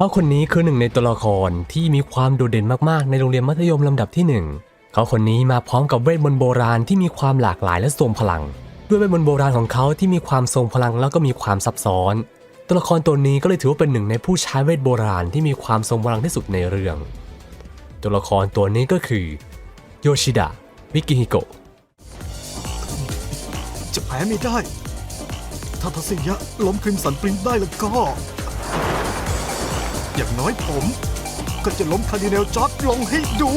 เพราะคนนี้คือหนึ่งในตัวละครที่มีความโดดเด่นมากๆ ในโรงเรียนมัธยมลำดับที่หนึ่งเขาคนนี้มาพร้อมกับเวทมนต์โบราณที่มีความหลากหลายและทรงพลัง ด้วยเวทมนต์โบราณของเขาที่มีความทรงพลังแล้วก็มีความซับซ้อน ตัวละครตัวนี้ก็เลยถือว่าเป็นหนึ่งในผู้ใช้เวทโบราณที่มีความทรงพลังที่สุดในเรื่อง ตัวละครตัวนี้ก็คือโยชิดะมิกิฮิโกะจะแพ้ไม่ได้ ถ้าทัศยะล้มคริมสันปรินได้แล้วก็ อย่างน้อยผม ก็จะล้มคาร์ดิเนลจอร์ดลงให้ดู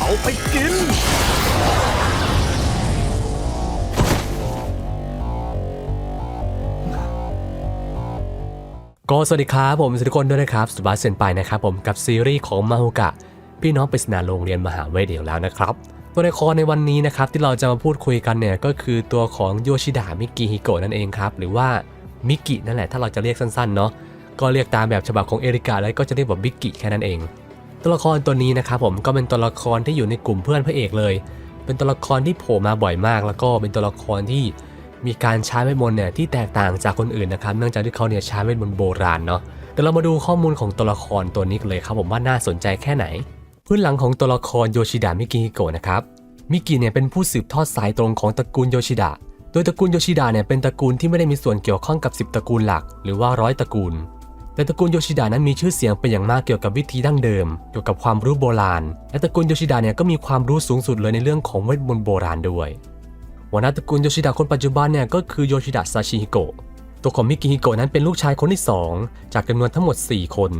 เอาไปกิน ก็สวัสดีครับผมสวัสดีทุกคนด้วยนะครับสุบาสเซนไปนะครับผมกับซีรีส์ของมาฮุกะ พี่น้องปริศนาโรงเรียนมหาเวทอีกแล้วนะครับตัวละครในวันนี้นะครับที่เราจะมาพูดคุยกันเนี่ยก็คือตัวของโยชิดะมิกิฮิโกะนั่นเองครับหรือว่ามิกินั่นแหละถ้าเราจะเรียกสั้นๆเนาะก็เรียกตามแบบฉบับของเอริกาแล้วก็จะเรียกว่าบิกกิแค่นั้นเอง ตัวละครตัวนี้นะครับผมก็เป็นตัวละครที่อยู่ในกลุ่มเพื่อนพระเอกเลย เป็นตัวละครที่โผล่มาบ่อยมาก แล้วก็เป็นตัวละครที่มีการใช้เวทมนต์เนี่ยที่แตกต่างจากคนอื่นนะครับเนื่องจากที่เขาเนี่ยใช้เวทมนต์โบราณเนาะเดี๋ยวเรามาดูข้อมูลของตัวละครตัวนี้กันเลยครับผมว่าน่าสนใจแค่ไหน พื้นหลังของตัวละครโยชิดะมิกิฮิโกะนะครับ มิกิเนี่ยเป็นผู้สืบทอดสายตรงของตระกูลโยชิดะ โดยตระกูลโยชิดะเนี่ยเป็นตระกูลที่ไม่ได้มีส่วนเกี่ยวข้องกับ 10 ตระกูลหลัก หรือว่าร้อยตระกูล แต่ตระกูลโยชิดะนั้นมีชื่อเสียงเป็นอย่างมากเกี่ยวกับวิธีดั้งเดิม เกี่ยวกับความรู้โบราณ และตระกูลโยชิดะเนี่ยก็มีความรู้สูงสุดเลยในเรื่องของเวทมนต์โบราณด้วยหัวหน้าตระกูลโยชิดะคนปัจจุบันเนี่ยก็คือโยชิดะซาชิฮิโกะ ตัวของมิกิฮิโกะนั้นเป็นลูกชายคนที่ 2 จากจำนวนทั้งหมด 4 คน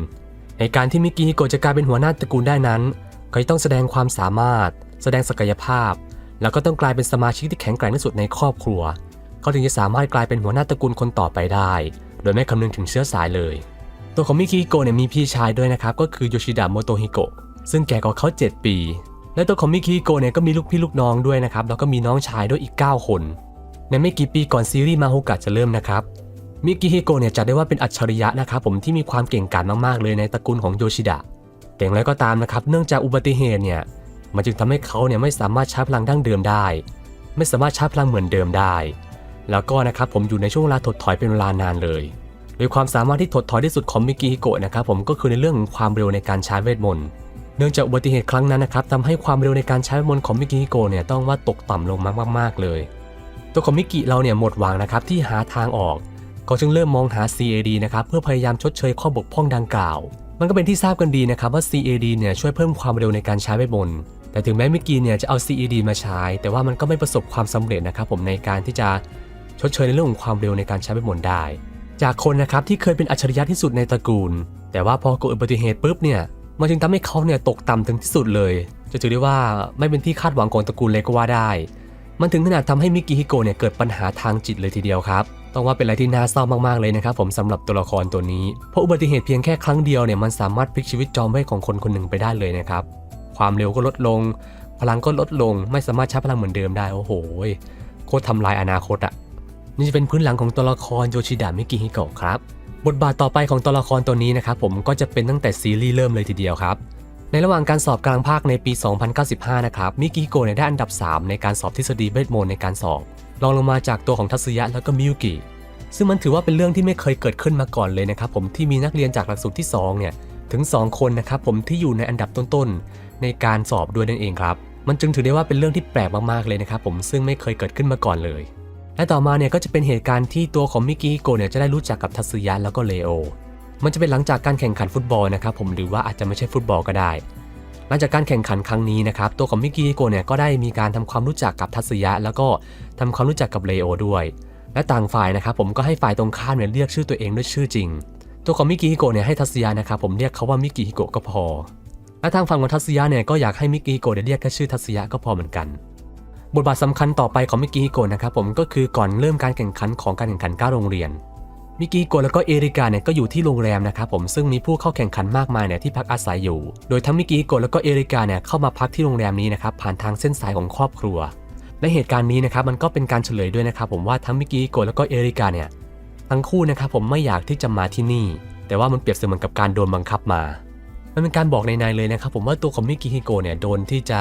ในการที่มิกิฮิโกะจะกลายเป็นหัวหน้าตระกูลได้นั้น เขาจะต้องแสดงความสามารถ แสดงศักยภาพ แล้วก็ต้องกลายเป็นสมาชิกที่แข็งแกร่งที่สุดในครอบครัว เขาถึงจะสามารถกลายเป็นหัวหน้าตระกูลคนต่อไปได้ โดยไม่คำนึงถึงเชื้อสายเลย ตัวของมิกิฮิโกะเนี่ยมีพี่ชายด้วยนะครับ ก็คือโยชิดะโมโตฮิโกะ ซึ่งแก่กว่าเขา 7 ปี และตัวของมิกิฮิโกะเนี่ยก็มีลูกพี่ลูกน้องด้วยนะครับ แล้วก็มีน้องชายด้วยอีก 9 คน ในไม่กี่ปีก่อนซีรีส์มาโฮกะจะเริ่มนะครับ มิกิฮิโกะเนี่ยจัดได้ว่าเป็นอัจฉริยะนะครับผมที่มีความเก่งกาจมากๆเลยในตระกูลของโยชิดะแต่อย่างไรก็ตามนะครับ เนื่องจากอุบัติเหตุเนี่ยมันจึงทำให้เขาเนี่ยไม่สามารถใช้พลังดั้งเดิมได้ ไม่สามารถใช้พลังเหมือนเดิมได้ แล้วก็นะครับผมอยู่ในช่วงเวลาถดถอยเป็นเวลานานเลยโดยความสามารถที่ถดถอยที่สุดของมิกิฮิโกะนะครับผมก็คือในเรื่องของความเร็วในการใช้เวทมนต์เนื่องจากอุบัติเหตุครั้งนั้นนะครับทำให้ความเร็วในการใช้เวทมนต์ของมิกิฮิโกะเนี่ยต้องว่าตกต่ำลงมากๆเลย ตัวของมิกิเราเนี่ยหมดหวังนะครับที่หาทางออก ก็จึงเริ่มมองหา CAD นะครับเพื่อพยายามชดเชยข้อบกพร่องดังกล่าว มันก็เป็นที่ทราบกันดีนะครับว่า CAD เนี่ยช่วยเพิ่มความเร็วในการใช้เวทมนต์แต่ถึงแม้มิกกี้เนี่ยจะเอา CAD มาใช้ แต่ว่ามันก็ไม่ประสบความสำเร็จนะครับผมในการที่จะชดเชยในเรื่องของความเร็วในการใช้เวทมนต์ได้ จากคนนะครับที่เคยเป็นอัจฉริยะที่สุดในตระกูล แต่ว่าพอเกิดอุบัติเหตุปุ๊บเนี่ยมันจึงทำให้เขาเนี่ยตกต่ำถึงที่สุดเลย จะถือได้ว่าไม่เป็นที่คาดหวังของตระกูลเลยก็ว่าได้ มันถึงขนาดทำให้มิกิฮิโกะเนี่ยเกิดปัญหาทางจิตเลยทีเดียวครับ ต้องว่าเป็นอะไรที่น่าเศร้ามากๆเลยนะครับผมสำหรับตัวละครตัวนี้ เพราะอุบัติเหตุเพียงแค่ครั้งเดียวเนี่ยมันสามารถพลิกชีวิตจอมเวทของคนคนหนึ่งไปได้เลยนะครับ ความเร็วก็ลดลง พลังก็ลดลง ไม่สามารถใช้พลังเหมือนเดิมได้โอ้โหโคตรทำลายอนาคตอะนี่จะเป็นพื้นหลังของตัวละครโยชิดะมิกิฮิโกะครับบทบาทต่อไปของตัวละครตัวนี้นะครับผมก็จะเป็นตั้งแต่ซีรีส์เริ่มเลยทีเดียวครับ ในระหว่างการสอบกลางภาคในปี 2095 นะครับ มิกิโกะได้อันดับ 3 ในการสอบทฤษฎีเวทมนในการสอบ รองลงมาจากตัวของทัศยะแล้วก็มิยุกิ ซึ่งมันถือว่าเป็นเรื่องที่ไม่เคยเกิดขึ้นมาก่อนเลยนะครับผมที่มีนักเรียนจากหลักสูตรที่ 2 เนี่ย ถึง 2 คนนะครับผมที่อยู่ในอันดับต้นๆ ในการสอบด้วยนั่นเองครับ มันจึงถือได้ว่าเป็นเรื่องที่แปลกมากๆเลยนะครับผมซึ่งไม่เคยเกิดขึ้นมาก่อนเลย และต่อมาเนี่ยก็จะเป็นเหตุการณ์ที่ตัวของมิกิฮิโกะเนี่ยจะได้รู้จักกับทัศยะแล้วก็เลโอ มันจะเป็นหลังจากการแข่งขันฟุตบอลนะครับผมหรือว่าอาจจะไม่ใช่ฟุตบอลก็ได้ หลังจากการแข่งขันครั้งนี้นะครับตัวของมิกิฮิโกะเนี่ยก็ได้มีการทำความรู้จักกับทัศยะ แล้วก็ทำความรู้จักกับเลโอด้วย และต่างฝ่ายนะครับผมก็ให้ฝ่ายตรงข้ามเนี่ยเรียกชื่อตัวเองด้วยชื่อจริง ตัวของมิกิฮิโกะเนี่ยให้ทัศยะนะครับผมเรียกเขาว่ามิกิฮิโกะก็พอ และทางฝั่งของทัศยะเนี่ยก็อยากให้มิกิฮิโกะเนี่ยเรียกแค่ชื่อทัศยะก็พอเหมือนกันบทบาทสำคัญต่อไปของมิกิฮิโกะนะครับผมก็คือก่อนเริ่มการแข่งขันของการแข่งขันก้าโรงเรียน มิกิโกะแล้วก็เอริกาเนี่ยก็อยู่ที่โรงแรมนะครับผมซึ่งมีผู้เข้าแข่งขันมากมายเนี่ยที่พักอาศัยอยู่ โดยทั้งมิกิโกะแล้วก็เอริกาเนี่ยเข้ามาพักที่โรงแรมนี้นะครับผ่านทางเส้นสายของครอบครัว และเหตุการณ์นี้นะครับมันก็เป็นการเฉลยด้วยนะครับผมว่าทั้งมิกิโกะแล้วก็เอริกาเนี่ยทั้งคู่นะครับผมไม่อยากที่จะมาที่นี่ แต่ว่ามันเปรียบเสมือนกับการโดนบังคับมา มันเป็นการบอกในๆเลยนะครับผมว่าตัวของมิกิฮิโกะเนี่ยโดนที่จะ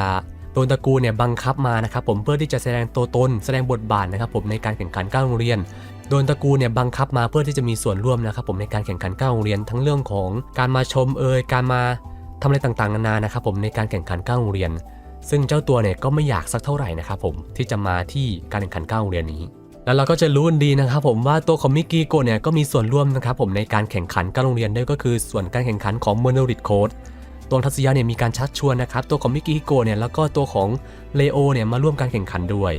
โดนตระกูลเนี่ยบังคับมานะครับผมเพื่อที่จะแสดงตัวตนแสดงบทบาทนะครับผมในการแข่งขันก้าวโรงเรียน โดนตระกูลเนี่ยบังคับมาเพื่อที่จะมีส่วนร่วมนะครับผมในการแข่งขันก้าวโรงเรียนทั้งเรื่องของการมาชมเอ่ยการมาทำอะไรต่างๆนานานะครับผมในการแข่งขันก้าวโรงเรียน ซึ่งเจ้าตัวเนี่ยก็ไม่อยากสักเท่าไหร่นะครับผมที่จะมาที่การแข่งขันก้าวโรงเรียนนี้ แล้วเราก็จะรู้ดีนะครับผมว่าตัวของมิกกิโกเนี่ยก็มีส่วนร่วมนะครับผมในการแข่งขันก้าวโรงเรียนด้วยก็คือส่วนการแข่งขันของเมโนริตโค้ดตัวทัศยะเนี่ยมีการชักชวนนะครับตัวของมิกกิโกเนี่ยแล้วก็ตัวของเลโอเนี่ยมาร่วมการแข่งขันด้วย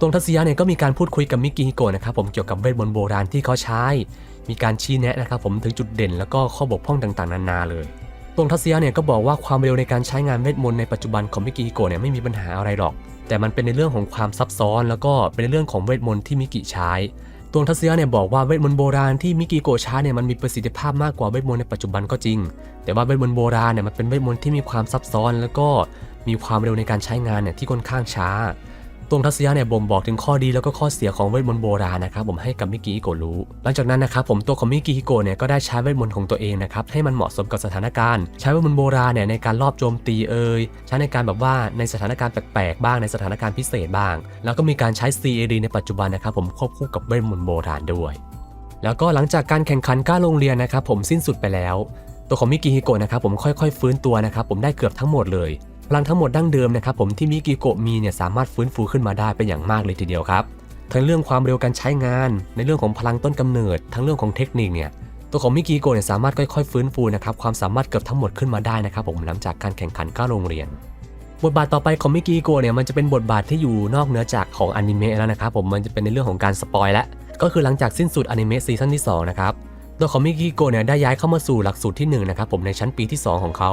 ตรงทัศยะเนี่ยก็มีการพูดคุยกับมิกิฮิโกะนะครับผมเกี่ยวกับเวทมนต์โบราณที่เขาใช้ มีการชี้แนะนะครับผมถึงจุดเด่นแล้วก็ข้อบกพร่องต่างๆ นานาเลย ตรงทัศยะเนี่ยก็บอกว่าความเร็วในการใช้งานเวทมนต์ในปัจจุบันของมิกิฮิโกะเนี่ยไม่มีปัญหาอะไรหรอก แต่มันเป็นในเรื่องของความซับซ้อน แล้วก็เป็นในเรื่องของเวทมนต์ที่มิกิใช้ตรงทัศยะเนี่ยบอกว่าเวทมนต์โบราณที่มิกิโกะใช้เนี่ยมันมีประสิทธิภาพมากกว่าเวทมนต์ในปัจจุบันก็จริง แต่ว่าเวทมนต์โบราณเนี่ยมันเป็นเวทมนต์ที่มีความซับซ้อน แล้วก็มีความเร็วในการใช้งานเนี่ยที่ค่อนข้างช้า ตรงทัศยะเนี่ยบ่งบอกถึงข้อดีแล้วก็ข้อเสียของเวทมนต์โบราณนะครับผมให้กับมิกิฮิโกะรู้ หลังจากนั้นนะครับผมตัวของมิกิฮิโกะเนี่ยก็ได้ใช้เวทมนต์ของตัวเองนะครับให้มันเหมาะสมกับสถานการณ์ ใช้เวทมนต์โบราณเนี่ยในการลอบโจมตีเอ่ยใช้ในการแบบว่าในสถานการณ์แปลกๆบ้างในสถานการณ์พิเศษบ้าง แล้วก็มีการใช้ CAD ในปัจจุบันนะครับผมควบคู่กับเวทมนต์โบราณด้วย แล้วก็หลังจากการแข่งขันก้าโรงเรียนนะครับผมสิ้นสุดไปแล้ว ตัวของมิกิฮิโกะนะครับผมค่อยๆ ฟื้นตัวนะครับผมได้เกือบทั้งหมดเลย พลังทั้งหมดดั้งเดิมนะครับผมที่มิกิโกะมีเนี่ยสามารถฟื้นฟูขึ้นมาได้เป็นอย่างมากเลยทีเดียวครับ ทั้งเรื่องความเร็วการใช้งาน ในเรื่องของพลังต้นกำเนิด ทั้งเรื่องของเทคนิคเนี่ยตัวของมิกิโกะเนี่ยสามารถค่อยๆฟื้นฟูนะครับความสามารถเกือบทั้งหมดขึ้นมาได้นะครับผมหลังจากการแข่งขันก้าวโรงเรียน บทบาทต่อไปของมิกิโกะเนี่ยมันจะเป็นบทบาทที่อยู่นอกเหนือจากของอนิเมะแล้วนะครับผมมันจะเป็นในเรื่องของการสปอยและก็คือหลังจากสิ้นสุดอนิเมะซีซั่นที่สองนะครับตัวของมิกิโกะเนี่ยได้ย้ายเข้ามาสู่หลักสูตรที่1นะครับผมในชั้นปีที่ 2 ของเขา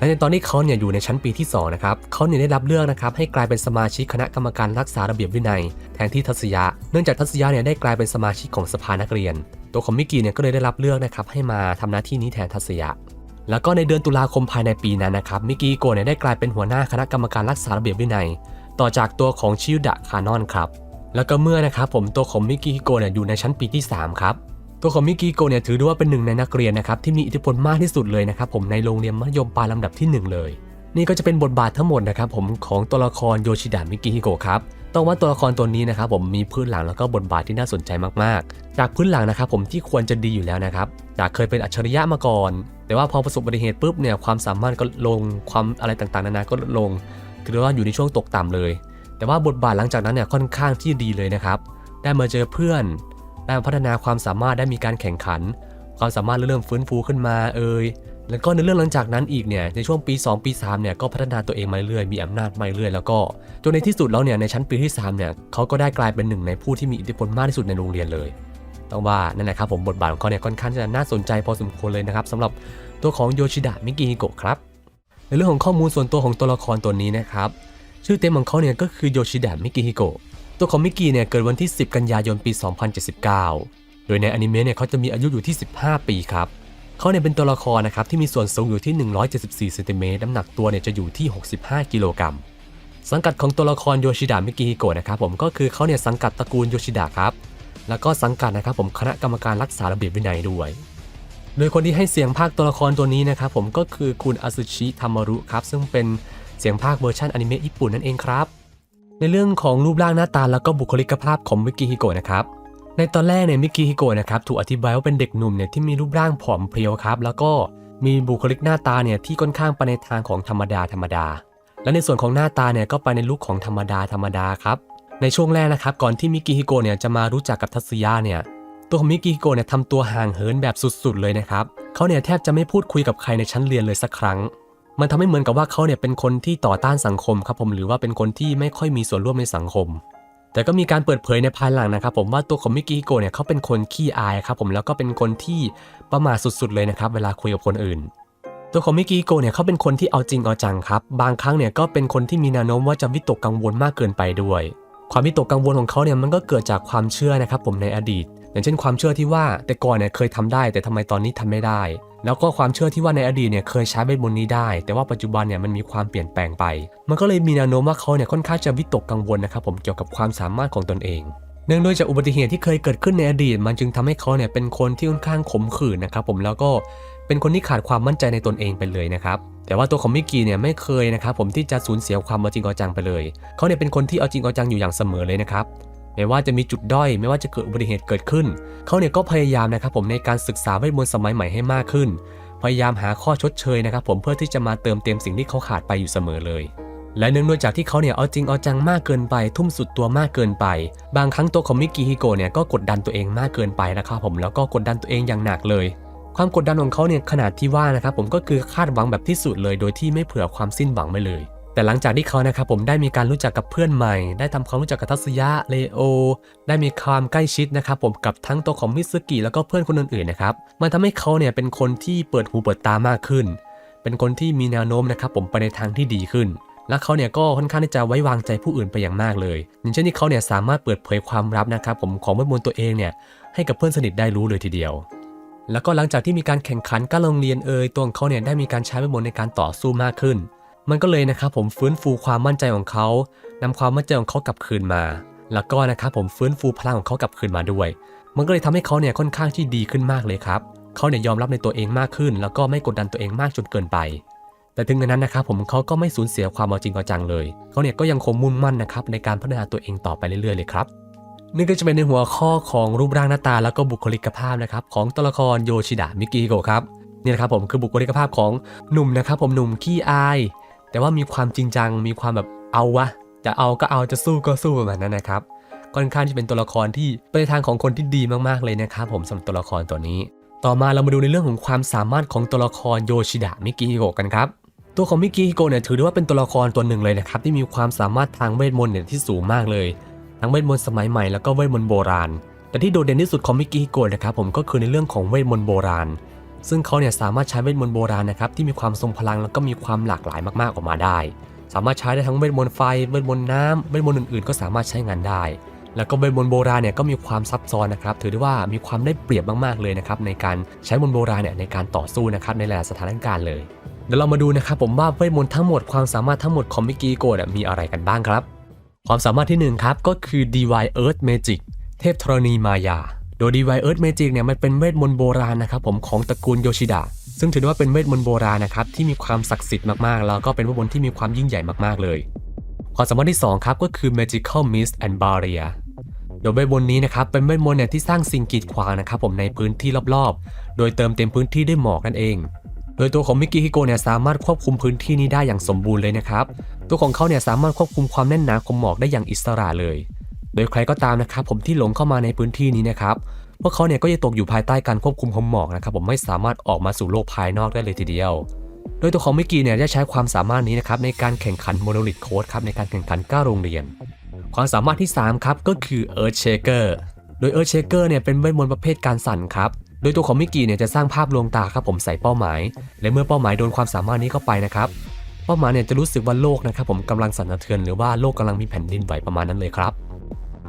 และในตอนที่เขาเนี่ยอยู่ในชั้นปีที่2นะครับเขาเนี่ยได้รับเลือกนะครับให้กลายเป็นสมาชิกคณะกรรมการรักษาระเบียบวินัย แทนที่ทัศยะ เนื่องจากทัศยะเนี่ยได้กลายเป็นสมาชิกของสภานักเรียน ตัวของมิกิเนี่ยก็เลยได้รับเลือกนะครับให้มาทำหน้าที่นี้แทนทัศยะ แล้วก็ในเดือนตุลาคมภายในปีนั้นนะครับมิกิโกะเนี่ยได้กลายเป็นหัวหน้าคณะกรรมการรักษาระเบียบวินัย ต่อจากตัวของชิวดะคานอนครับแล้วก็เมื่อนะครับผมตัวของมิกิฮิโกะเนี่ยอยู่ในชั้นปีที่ 3 ครับ ตัวของมิกิโกเนี่ยถือได้ว่าเป็นหนึ่งในนักเรียนนะครับที่มีอิทธิพลมากที่สุดเลยนะครับผมในโรงเรียนมัธยมปลายลำดับที่ 1 เลย นี่ก็จะเป็นบทบาททั้งหมดนะครับผมของตัวละครโยชิดะมิกิฮิโกะครับต้องว่าตัวละครตัวนี้นะครับผมมีพื้นหลังแล้วก็บทบาทที่น่าสนใจมากๆ จากพื้นหลังนะครับผมที่ควรจะดีอยู่แล้วนะครับจากเคยเป็นอัจฉริยะมาก่อน แต่ว่าพอประสบอุบัติเหตุปุ๊บเนี่ยความสามารถก็ลงความอะไรต่างๆนานาก็ลงคือว่าอยู่ในช่วงตกต่ำเลย แต่ว่าบทบาทหลังจากนั้นเนี่ยค่อนข้างที่ดีเลยนะครับได้มาเจอเพื่อน ได้มพัฒนาความสามารถได้มีการแข่งขัน ความสามารถเริ่มฟื้นฟูขึ้นมาเอ่ยแล้วก็ในเรื่องหลังจากนั้นอีกเนี่ยในช่วงปี 2 ปี 3เนี่ยก็พัฒนาตัวเองมาเรื่อยมีอำนาจมาเรื่อยแล้วก็จนในที่สุดแล้วเนี่ยในชั้นปีที่3เนี่ยเขาก็ได้กลายเป็นหนึ่งในผู้ที่มีอิทธิพลมากที่สุดในโรงเรียนเลยต้องว่านั่นแหละครับผมบทบาทของเขาเนี่ยค่อนข้างจะน่าสนใจพอสมควรเลยนะครับสำหรับตัวของโยชิดะมิกิฮิโกะครับในเรื่องของข้อมูลส่วนตัวของตัวละครตัวนี้นะครับชื่อเต็มของเขาเนี่ยก็คือโยชิดะมิกิฮิโกะ ตัวของมิกิเนี่ยเกิดวันที่ 10 กันยายนปี 2079 โดยในอนิเมะเนี่ยเขาจะมีอายุอยู่ที่ 15 ปีครับเขาเนี่ยเป็นตัวละครนะครับที่มีส่วนสูงอยู่ที่ 174เซนติเมตรน้ำหนักตัวเนี่ยจะอยู่ที่ 65 กิโลกรัมสังกัดของตัวละครโยชิดะมิกิฮิโกะนะครับผมก็คือเขาเนี่ยสังกัดตระกูลโยชิดะครับ แล้วก็สังกัดนะครับผมคณะกรรมการรักษาระเบียบวินัยด้วย โดยคนที่ให้เสียงภาคตัวละครตัวนี้นะครับผมก็คือคุณอาซุชิทามารุครับซึ่งเป็นเสียงภาคเวอร์ชันอนิเมะญี่ปุ่นนั่นเองครับ ในเรื่องของรูปร่างหน้าตาแล้วก็บุคลิกภาพของมิกิฮิโกะนะครับในตอนแรกเนี่ยมิกิฮิโกะนะครับถูกอธิบายว่าเป็นเด็กหนุ่มเนี่ยที่มีรูปร่างผอมเพรียวครับ แล้วก็มีบุคลิกหน้าตาเนี่ยที่ค่อนข้างไปในทางของธรรมดาธรรมดา และในส่วนของหน้าตาเนี่ยก็ไปในลุคของธรรมดาธรรมดาครับในช่วงแรกนะครับก่อนที่มิกิฮิโกะเนี่ยจะมารู้จักกับทัศยะเนี่ยตัวของมิกิฮิโกะเนี่ยทำตัวห่างเหินแบบสุดๆเลยนะครับเขาเนี่ยแทบจะไม่พูดคุยกับใครในชั้นเรียนเลยสักครั้ง มันทำให้เหมือนกับว่าเขาเนี่ยเป็นคนที่ต่อต้านสังคมครับผมหรือว่าเป็นคนที่ไม่ค่อยมีส่วนร่วมในสังคม แต่ก็มีการเปิดเผยในภายหลังนะครับผมว่าตัวของมิกิโกเนี่ยเขาเป็นคนขี้อายครับผมแล้วก็เป็นคนที่ประมาทสุดๆเลยนะครับเวลาคุยกับคนอื่น ตัวของมิกิโกเนี่ยเขาเป็นคนที่เอาจริงเอาจังครับ บางครั้งเนี่ยก็เป็นคนที่มีแนวโน้มว่าจะวิตกกังวลมากเกินไปด้วย ความวิตกกังวลของเขาเนี่ยมันก็เกิดจากความเชื่อนะครับผมในอดีต อย่างเช่นความเชื่อที่ว่าแต่ก่อนเนี่ยเคยทำได้ แต่ทำไมตอนนี้ทำไม่ได้ แล้วก็ความเชื่อที่ว่าในอดีตเนี่ยเคยใช้เวทมนต์นี้ได้ แต่ว่าปัจจุบันเนี่ยมันมีความเปลี่ยนแปลงไป มันก็เลยมีแนวโน้มว่าเขาเนี่ยค่อนข้างจะวิตกกังวลนะครับผมเกี่ยวกับความสามารถของตนเองเนื่องด้วยจากอุบัติเหตุที่เคยเกิดขึ้นในอดีต มันจึงทำให้เขาเนี่ยเป็นคนที่ค่อนข้างขมขื่นนะครับผมแล้วก็เป็นคนที่ขาดความมั่นใจในตนเองไปเลยนะครับแต่ว่าตัวของมิกกี้เนี่ยไม่เคยนะครับผมที่จะสูญเสียความเอาจริงเอาจังไปเลย เขาเนี่ยเป็นคนที่เอาจริงเอาจังอยู่อย่างเสมอเลยนะครับ ไม่ว่าจะมีจุดด้อยไม่ว่าจะเกิดอุบัติเหตุเกิดขึ้น เขาเนี่ยก็พยายามนะครับผมในการศึกษาเวทมนต์สมัยใหม่ให้มากขึ้น พยายามหาข้อชดเชยนะครับผมเพื่อที่จะมาเติมเต็มสิ่งที่เขาขาดไปอยู่เสมอเลย และเนื่องด้วยจากที่เขาเนี่ยเอาจริงเอาจังมากเกินไป ทุ่มสุดตัวมากเกินไป บางครั้งตัวของมิกกี้ฮิโกะเนี่ยก็กดดันตัวเองมากเกินไปนะครับผมแล้วก็กดดันตัวเองอย่างหนักเลยความกดดันของเขาเนี่ยขนาดที่ว่านะครับผมก็คือคาดหวังแบบที่สุดเลย โดยที่ไม่เผื่อความสิ้นหวังไปเลย แต่หลังจากที่เขานะครับผมได้มีการรู้จักกับเพื่อนใหม่ ได้ทำความรู้จักกับทัศยะเลโอ ได้มีความใกล้ชิดนะครับผมกับทั้งตัวของมิซึกิแล้วก็เพื่อนคนอื่นๆนะครับมันทำให้เขาเนี่ยเป็นคนที่เปิดหูเปิดตามากขึ้น เป็นคนที่มีแนวโน้มนะครับผมไปในทางที่ดีขึ้น และเขาเนี่ยก็ค่อนข้างที่จะไว้วางใจผู้อื่นไปอย่างมากเลย อย่างเช่นที่เขาเนี่ยสามารถเปิดเผยความลับนะครับผมของเวทมนต์ตัวเองเนี่ยให้กับเพื่อนสนิทได้รู้เลยทีเดียวแล้วก็หลังจากที่มีการแข่งขันก้าโรงเรียนเอ่ยตัวของเขาเนี่ยได้มีการใช้เวทมนในการต่อสู้มากขึ้น มันก็เลยนะครับผมฟื้นฟูความมั่นใจของเขานำความมั่นใจของเขากลับคืนมา แล้วก็นะครับผมฟื้นฟูพลังของเขากลับคืนมาด้วย มันก็เลยทำให้เขาเนี่ยค่อนข้างที่ดีขึ้นมากเลยครับเขาเนี่ยยอมรับในตัวเองมากขึ้น แล้วก็ไม่กดดันตัวเองมากจนเกินไป แต่ถึงกระนั้นนะครับผมเขาก็ไม่สูญเสียความเอาจริงเอาจังเลยเขาเนี่ยก็ยังคงมุ่งมั่นนะครับในการพัฒนาตัวเองต่อไปเรื่อยๆเลยครับนี่ก็จะเป็นในหัวข้อของรูปร่างหน้าตาแล้วก็บุคลิกภาพนะครับของตัวละครโยชิดะมิกิโกะครับนี่นะครับผมคือบุคลิกภาพของหนุ่มนะครับผมหนุ่มขี้อาย แต่ว่ามีความจริงจังมีความแบบเอาวะ จะเอาก็เอาจะสู้ก็สู้ประมาณนั้นนะครับค่อนข้างที่เป็นตัวละครที่ไปในทางของคนที่ดีมากๆเลยนะครับผมสำหรับตัวละครตัวนี้ ต่อมาเรามาดูในเรื่องของความสามารถของตัวละครโยชิดะมิกิฮิโกะกันครับตัวของมิกิฮิโกะเนี่ยถือได้ว่าเป็นตัวละครตัวหนึ่งเลยนะครับที่มีความสามารถทางเวทมนต์เนี่ยที่สูงมากเลย ทั้งเวทมนต์สมัยใหม่แล้วก็เวทมนต์โบราณ แต่ที่โดดเด่นที่สุดของมิกิฮิโกะนะครับผมก็คือในเรื่องของเวทมนต์โบราณ ซึ่งเขาเนี่ยสามารถใช้เวทมนต์โบราณนะครับที่มีความทรงพลังแล้วก็มีความหลากหลายมากๆออกมาได้ สามารถใช้ได้ทั้งเวทมนต์ไฟเวทมนต์น้ำเวทมนต์อื่นๆ ก็สามารถใช้งานได้ แล้วก็เวทมนต์โบราณเนี่ยก็มีความซับซ้อนนะครับถือได้ว่ามีความได้เปรียบมากๆเลยนะครับในการใช้มนต์โบราณเนี่ยในการต่อสู้นะครับในหลายสถานการณ์เลยเดี๋ยวเรามาดูนะครับผมว่าเวทมนต์ทั้งหมดความสามารถทั้งหมดของมิกิโกะมีอะไรกันบ้างครับ ความสามารถที่หนึ่งครับก็คือ Divine Earth Magic เทพธรณีมายา โดย Divine Earth Magic เนี่ยมันเป็นเวทมนต์โบราณนะครับผมของตระกูลโยชิดะซึ่งถือว่าเป็นเวทมนต์โบราณนะครับที่มีความศักดิ์สิทธิ์มากๆ แล้วก็เป็นเวทมนต์ที่มีความยิ่งใหญ่มากๆเลยความสามารถที่สองครับก็คือ Magical Mist and Barrier โดยเวทมนต์นี้นะครับเป็นเวทมนต์เนี่ยที่สร้างสิ่งกีดขวางนะครับผมในพื้นที่รอบๆ โดยเติมเต็มพื้นที่ด้วยหมอกนั่นเอง โดยตัวของมิกิฮิโกเนี่ยสามารถควบคุมพื้นที่นี้ได้อย่างสมบูรณ์เลยนะครับตัวของเขาเนี่ยสามารถควบคุมความแน่นหนาของหมอกได้อย่างอิสระเลย โดยใครก็ตามนะครับผมที่หลงเข้ามาในพื้นที่นี้นะครับพวกเขาเนี่ยก็จะตกอยู่ภายใต้การควบคุมของหมอกนะครับผมไม่สามารถออกมาสู่โลกภายนอกได้เลยทีเดียว โดยตัวของมิกกี้เนี่ยได้ใช้ความสามารถนี้นะครับในการแข่งขันโมโนลิทโค้ดครับในการแข่งขัน9โรงเรียน ความสามารถที่ 3 ครับก็คือ Earth Shaker โดย Earth Shaker เนี่ยเป็นเวทมนต์ประเภทการสั่นครับโดยตัวของมิกกี้เนี่ยจะสร้างภาพลวงตาครับผมใส่เป้าหมาย และเมื่อเป้าหมายโดนความสามารถนี้เข้าไปนะครับ ป้าหมายเนี่ยจะรู้สึกว่าโลกนะครับผมกำลังสั่นสะเทือนหรือว่าโลกกำลังมีแผ่นดินไหวประมาณนั้นเลยครับ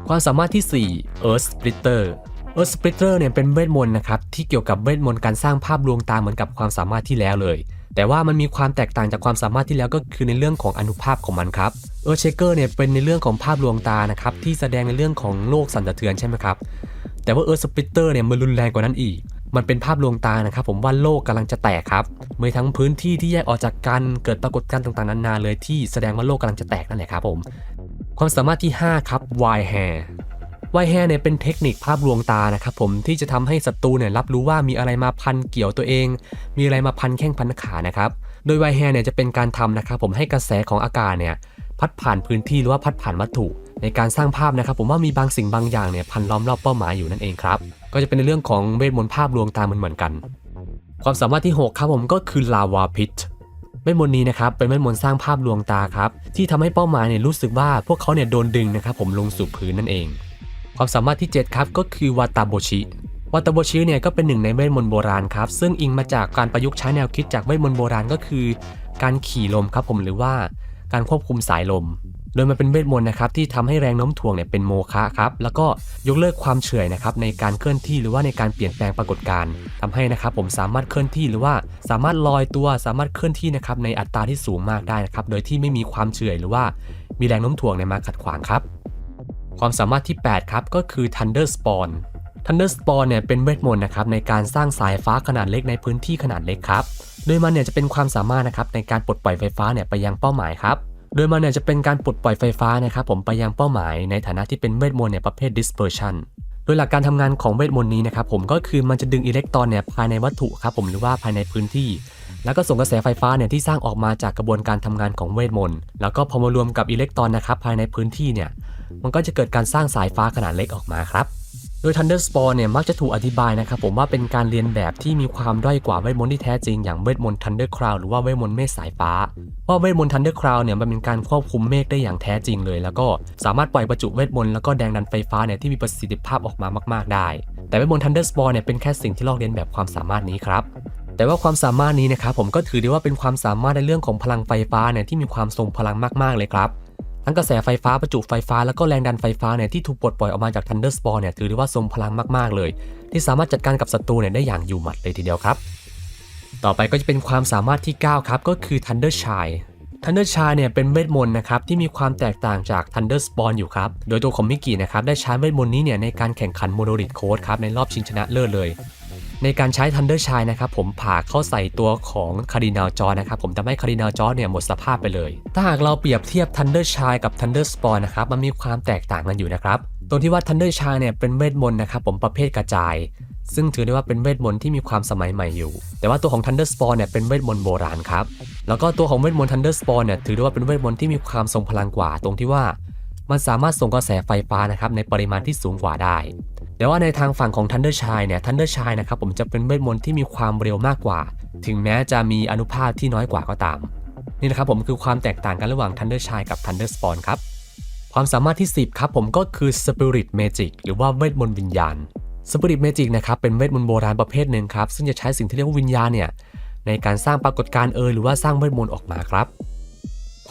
ความสามารถที่ 4 Earth Splitter Earth Splitter เนี่ยเป็นเวทมนต์นะครับที่เกี่ยวกับเวทมนต์การสร้างภาพลวงตาเหมือนกับความสามารถที่แล้วเลย แต่ว่ามันมีความแตกต่างจากความสามารถที่แล้วก็คือในเรื่องของอนุภาพของมันครับ Earth Shaker เนี่ยเป็นในเรื่องของภาพลวงตานะครับที่แสดงในเรื่องของโลกสั่นสะเทือนใช่ไหมครับแต่ว่า Earth Splitter เนี่ยมันรุนแรงกว่านั้นอีก มันเป็นภาพลวงตานะครับผมว่าโลกกำลังจะแตกครับมีทั้งพื้นที่ที่แยกออกจากกันเกิดปรากฏการณ์ต่างๆนานาเลยที่แสดงว่าโลกกำลังจะแตกนั่นแหละครับผมความสามารถที่ 5 ครับ Wide Hair ไวแฮร์เนี่ยเป็นเทคนิคภาพลวงตานะครับผมที่จะทำให้ศัตรูเนี่ยรับรู้ว่ามีอะไรมาพันเกี่ยวตัวเอง มีอะไรมาพันแข้งพันขานะครับโดยไวแฮร์เนี่ยจะเป็นการทำนะครับผมให้กระแสของอากาศเนี่ยพัดผ่านพื้นที่หรือว่าพัดผ่านวัตถุ ในการสร้างภาพนะครับ ผมว่ามีบางสิ่งบางอย่างเนี่ยพันล้อมรอบเป้าหมายอยู่นั่นเองครับ ก็จะเป็นในเรื่องของเวทมนต์ภาพลวงตาเหมือนกัน ความสามารถที่ 6 ครับผมก็คือลาวาพิทเวทมนต์นี้นะครับเป็นเวทมนต์สร้างภาพลวงตาครับที่ทำให้เป้าหมายเนี่ยรู้สึกว่าพวกเขาเนี่ยโดนดึงนะครับผมลงสู่พื้นนั่นเอง ความสามารถที่ 7 ครับก็คือวาตาโบชิวาตาโบชิเนี่ยก็เป็นหนึ่งในเวทมนต์โบราณครับ ซึ่งอิงมาจากการประยุกต์ใช้แนวคิดจากเวทมนต์โบราณก็คือ การขี่ลมครับผมหรือว่าการควบคุมสายลม โดยมันเป็นเวทมนต์นะครับที่ทำให้แรงโน้มถ่วงเนี่ยเป็นโมฆะครับแล้วก็ยกเลิกความเฉื่อยนะครับในการเคลื่อนที่หรือว่าในการเปลี่ยนแปลงปรากฏการณ์ทำให้นะครับผมสามารถเคลื่อนที่หรือว่าสามารถลอยตัวสามารถเคลื่อนที่นะครับในอัตราที่สูงมากได้นะครับโดยที่ไม่มีความเฉื่อยหรือว่ามีแรงโน้มถ่วงในยมาขัดขวางครับ ความสามารถที่ 8 ครับก็คือ Thunder Spawn Thunderspawn เนี่ยเป็นเวทมนต์นะครับในการสร้างสายฟ้าขนาดเล็กในพื้นที่ขนาดเล็กครับโดยมันเนี่ยจะเป็นความสามารถนะครับในการปลดปล่อยไฟฟ้าเนี่ยไปยังเป้าหมายครับ โดยมันเนี่ยจะเป็นการปลดปล่อยไฟฟ้านะครับผมไปยังเป้าหมายในฐานะที่เป็นเวทมนต์เนี่ยประเภท dispersion โดยหลักการทำงานของเวทมนต์นี้นะครับผมก็คือมันจะดึงอิเล็กตรอนเนี่ยภายในวัตถุครับผมหรือว่าภายในพื้นที่ แล้วก็ส่งกระแสไฟฟ้าเนี่ยที่สร้างออกมาจากกระบวนการทำงานของเวทมนต์แล้วก็พอมารวมกับอิเล็กตรอนนะครับภายในพื้นที่เนี่ยมันก็จะเกิดการสร้างสายฟ้าขนาดเล็กออกมาครับ โดย Thunderspawn เนี่ยมักจะถูกอธิบายนะครับผมว่าเป็นการเรียนแบบที่มีความด้อยกว่าเวทมนต์ที่แท้จริงอย่างเวทมนต์ Thundercloud หรือว่าเวทมนต์เมฆสายฟ้าเพราะเวทมนต์ Thundercloud เนี่ยมันเป็นการควบคุมเมฆได้อย่างแท้จริงเลย แล้วก็สามารถปล่อยประจุเวทมนต์แล้วก็แรงดันไฟฟ้าเนี่ยที่มีประสิทธิภาพออกมามาก ๆ ได้ แต่เวทมนต์ Thunderspawn เนี่ยเป็นแค่สิ่งที่ลอกเลียนแบบความสามารถนี้ครับแต่ว่าความสามารถนี้นะครับผมก็ถือได้ว่าเป็นความสามารถในเรื่องของพลังไฟฟ้าเนี่ยที่มีความทรงพลังมากๆเลยครับ ทั้งกระแสไฟฟ้าประจุไฟฟ้าแล้วก็แรงดันไฟฟ้าเนี่ยที่ถูกปลดปล่อยออกมาจาก Thunderspawn เนี่ยถือได้ว่าทรงพลังมากๆเลย ที่สามารถจัดการกับศัตรูเนี่ยได้อย่างอยู่หมัดเลยทีเดียวครับ ต่อไปก็จะเป็นความสามารถที่ 9 ครับ ก็คือ Thunder Shine Thunder Shine เนี่ยเป็นเวทมนต์นะครับที่มีความแตกต่างจาก Thunderspawn อยู่ครับ โดยตัวของมิกกี้นะครับได้ใช้เวทมนต์นี้เนี่ยในการแข่งขันโมโนลิทโค้ดครับในรอบชิงชนะเลิศเลย ในการใช้ Thunder Shine นะครับผมผ่าเข้าใส่ตัวของคารินาจอนะครับผมทำให้คารินาจอเนี่ยหมดสภาพไปเลย ถ้าหากเราเปรียบเทียบ Thunder Shine กับ Thunder Spawn นะครับมันมีความแตกต่างกันอยู่นะครับตรงที่ว่า Thunder Shine เนี่ยเป็นเวทมนต์นะครับผมประเภทกระจาย ซึ่งถือได้ว่าเป็นเวทมนต์ที่มีความสมัยใหม่อยู่ แต่ว่าตัวของ Thunder Spawn เนี่ยเป็นเวทมนต์โบราณครับแล้วก็ตัวของเวทมนต์ Thunder Spawn เนี่ยถือได้ว่าเป็นเวทมนต์ที่มีความทรงพลังกว่า ตรงที่ว่ามันสามารถส่งกระแสไฟฟ้านะครับในปริมาณที่สูงกว่าได้ แต่ว่าในทางฝั่งของ Thunder Shine เนี่ย Thunder Shine นะครับผมจะเป็นเวทมนต์ที่มีความเร็วมากกว่า ถึงแม้จะมีอนุภาคที่น้อยกว่าก็ตาม นี่นะครับผมคือความแตกต่างกันระหว่าง Thunder Shine กับ Thunder Spawn ครับ ความสามารถที่ 10 ครับผมก็คือ Spirit Magic หรือว่าเวทมนต์วิญญาณ Spirit Magic นะครับเป็นเวทมนต์โบราณประเภทหนึ่งครับซึ่งจะใช้สิ่งที่เรียกว่าวิญญาณเนี่ยในการสร้างปรากฏการณ์เอยหรือว่าสร้างเวทมนต์ออกมาครับ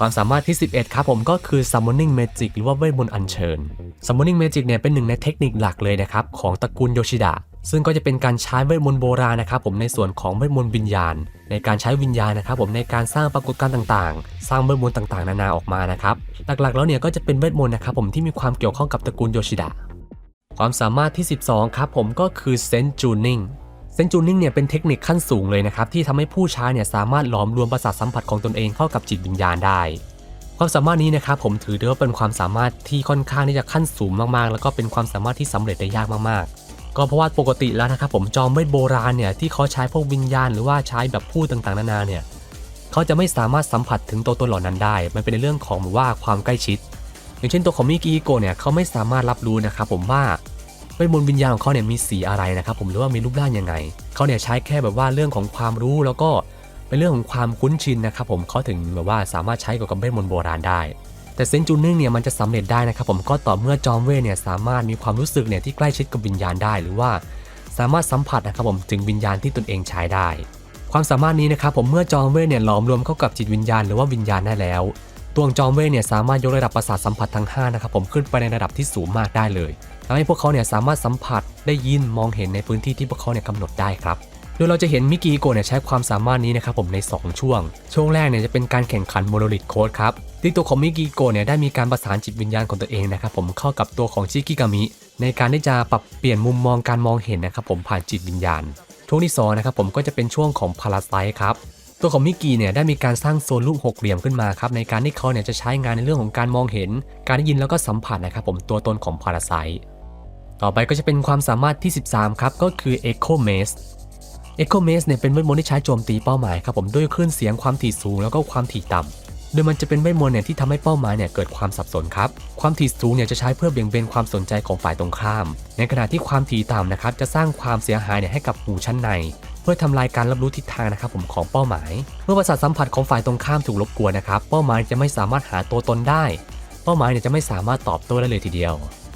ความสามารถที่ 11 ครับผมก็คือ Summoning Magic หรือว่าเวทมนต์อัญเชิญ Summoning Magic เนี่ยเป็นหนึ่งในเทคนิคหลักเลยนะครับ ของตระกูลโยชิดะซึ่งก็จะเป็นการใช้เวทมนต์โบราณนะครับผมในส่วนของเวทมนต์วิญญาณ ในการใช้วิญญาณนะครับผมในการสร้างปรากฏการณ์ต่างๆ สร้างเวทมนต์ต่างๆ นานาออกมานะครับหลักๆแล้วเนี่ยก็จะเป็นเวทมนต์นะครับผมที่มีความเกี่ยวข้องกับตระกูลโยชิดะความสามารถที่ 12 ครับผมก็คือ Sense Tuning ซนจูนิ่งเนี่ยเป็นเทคนิคขั้นสูงเลยนะครับที่ทำให้ผู้ใช้เนี่ยสามารถหลอมรวมประสาทสัมผัสของตนเองเข้ากับจิตวิญญาณได้ ความสามารถนี้นะครับผมถือได้ว่าเป็นความสามารถที่ค่อนข้างที่จะขั้นสูงมากๆ แล้วก็เป็นความสามารถที่สำเร็จได้ยากมากๆ ก็เพราะว่าปกติแล้วนะครับผมจอมเวทโบราณเนี่ยที่เขาใช้พวกวิญญาณ หรือว่าใช้แบบพูดต่างๆนานาเนี่ยเขาจะไม่สามารถสัมผัสถึงตัวตนเหล่านั้นได้ มันเป็นเรื่องของว่าความใกล้ชิด อย่างเช่นตัวของมิกิโกเนี่ยเขาไม่สามารถรับรู้นะครับผมว่า เวทมนต์วิญญาณของเขาเนี่ยมีสีอะไรนะครับผมหรือว่ามีรูปร่างยังไงเขาเนี่ยใช้แค่แบบว่าเรื่องของความรู้แล้วก็เป็นเรื่องของความคุ้นชินนะครับผมเขาถึงแบบว่าสามารถใช้กับเวทมนต์โบราณได้ แต่เซนจูนิ่งเนี่ยมันจะสำเร็จได้นะครับผมก็ต่อเมื่อจอมเวทเนี่ยสามารถมีความรู้สึกเนี่ยที่ใกล้ชิดกับวิญญาณได้ หรือว่าสามารถสัมผัสนะครับผมถึงวิญญาณที่ตนเองใช้ได้ ความสามารถนี้นะครับผมเมื่อจอมเวทเนี่ยหลอมรวมเข้ากับจิตวิญญาณหรือว่าวิญญาณได้แล้วตัวของจอมเวทเนี่ยสามารถยกระดับประสาทสัมผัสทั้ง5นะครับผมขึ้นไปในระดับที่สูงมากได้เลย ทำให้พวกเขาเนี่ยสามารถสัมผัสได้ยินมองเห็นในพื้นที่ที่พวกเขาเนี่ยกำหนดได้ครับโดยเราจะเห็นมิกิโกะเนี่ยใช้ความสามารถนี้นะครับผมใน 2 ช่วง ช่วงแรกเนี่ยจะเป็นการแข่งขันโมโนลิทโค้ดครับที่ตัวของมิกิโกะเนี่ยได้มีการประสานจิตวิญญาณของตัวเองนะครับผมเข้ากับตัวของชิกิกามิ ในการที่จะปรับเปลี่ยนมุมมองการมองเห็นนะครับผมผ่านจิตวิญญาณ ช่วงที่2นะครับผมก็จะเป็นช่วงของพาราไซครับตัวของมิกกี้เนี่ยได้มีการสร้างโซนรูปหกเหลี่ยมขึ้นมาครับในการที่เขาเนี่ยจะใช้งานในเรื่องของการมองเห็น การได้ยินแล้วก็สัมผัสนะครับผมตัวตนของพาราไซ ต่อไปก็จะเป็นความสามารถที่ 13 ครับ ก็คือ Echo Maze Echo Maze เนี่ยเป็นเวทมนต์ที่ใช้โจมตีเป้าหมายครับผมด้วยคลื่นเสียงความถี่สูงแล้วก็ความถี่ต่ำโดยมันจะเป็นเวทมนต์เนี่ยที่ทำให้เป้าหมายเนี่ยเกิดความสับสนครับ ความถี่สูงเนี่ยจะใช้เพื่อเบี่ยงเบนความสนใจของฝ่ายตรงข้าม ในขณะที่ความถี่ต่ำนะครับจะสร้างความเสียหายเนี่ยให้กับหูชั้นใน เพื่อทำลายการรับรู้ทิศทางนะครับผมของเป้าหมาย เมื่อประสาทสัมผัสของฝ่ายตรงข้ามถูกรบกวนนะครับเป้าหมายจะไม่สามารถหาตัวตนได้ เป้าหมายเนี่ยจะไม่สามารถตอบโต้ได้เลยทีเดียว